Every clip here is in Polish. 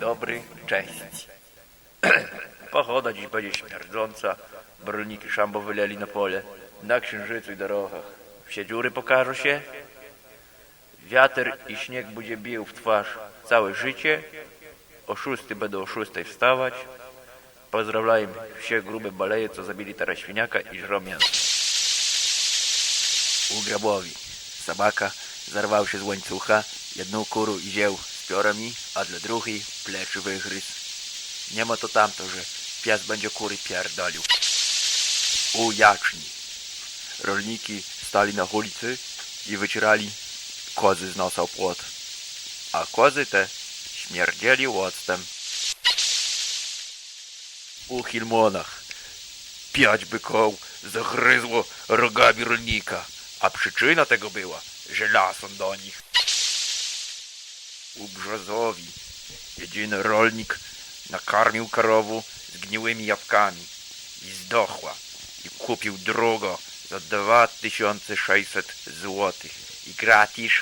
dobry, cześć. Pochoda dziś będzie śmierdząca, bo rolniki szambo wyleli na pole, na księżycu i drogach. Wsie dziury pokażą się, wiatr i śnieg będzie bił w twarz całe życie, o szósty będą o szóstej wstawać. Pozdrawiam wsie grube baleje, co zabili teraz świniaka i żrą. U grabowi sabaka zarwał się z łańcucha, jedną kuru i zieł z piorami, a dla drugiej pleczy wygryzł. Nie ma to tamto, że pies będzie kury pierdolił. U jaczni. Rolniki stali na ulicy i wycierali kozy z nosa płot. A kozy te śmierdzieli octem. U Hilmonach pięć byków zagryzło rogami rolnika, a przyczyna tego była, że las on do nich. U Brzozowi jedyny rolnik nakarmił karową zgniłymi jabłkami i zdochła i kupił drugo za 2600 złotych. I gratis,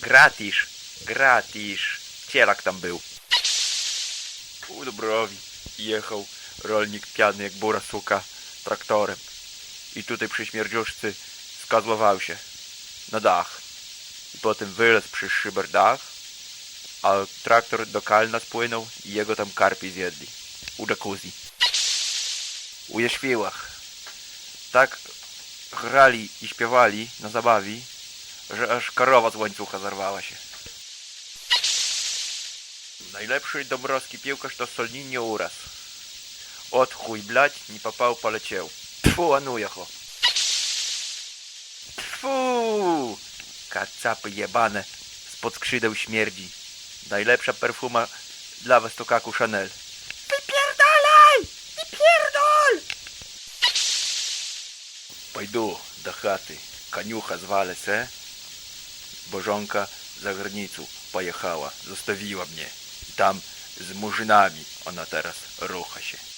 gratis, gratis, cielak tam był. U jechał rolnik piany jak bura suka traktorem. I tutaj przy śmierdziuszcy skazłował się na dach. I potem wylazł przy szyber dach a traktor do kalna spłynął i jego tam karpi zjedli. U jacuzzi. U jeświłach. Tak grali i śpiewali na zabawi, że aż karowa z łańcucha zarwała się. Najlepszy Dąbrowski piłkarz to Solninio uraz. Od chuj blać, nie papał poleciał. Tfu, anuja ho. Tfu! Kacapy jebane, spod skrzydeł śmierdzi. Najlepsza perfuma dla was to kaku Chanel. Wypierdalaj! Wypierdol! Pojdu do chaty, kaniucha zwalę se, bo żonka za granicą pojechała, zostawiła mnie. I tam z murzynami ona teraz rucha się.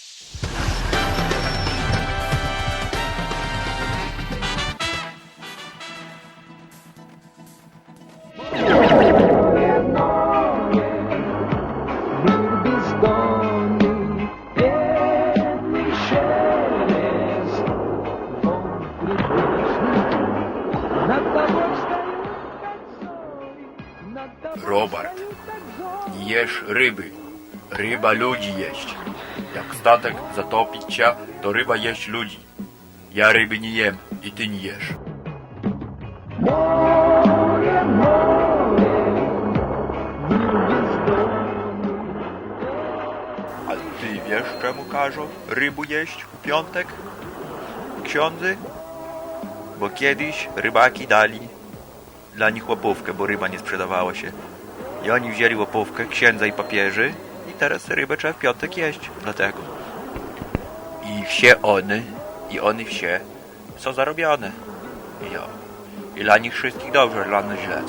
Robert, jesz ryby. Ryba ludzi jeść. Jak statek zatopić się, to ryba jeść ludzi. Ja ryby nie jem i ty nie jesz. A ty wiesz, czemu każą rybu jeść w piątek? Ksiądzy bo kiedyś rybaki dali dla nich łapówkę, bo ryba nie sprzedawała się. I oni wzięli łapówkę księdza i papieży i teraz rybę trzeba w piątek jeść. Dlatego. I wsie one, i one wsie są zarobione. I, ja. I dla nich wszystkich dobrze, dla nas źle.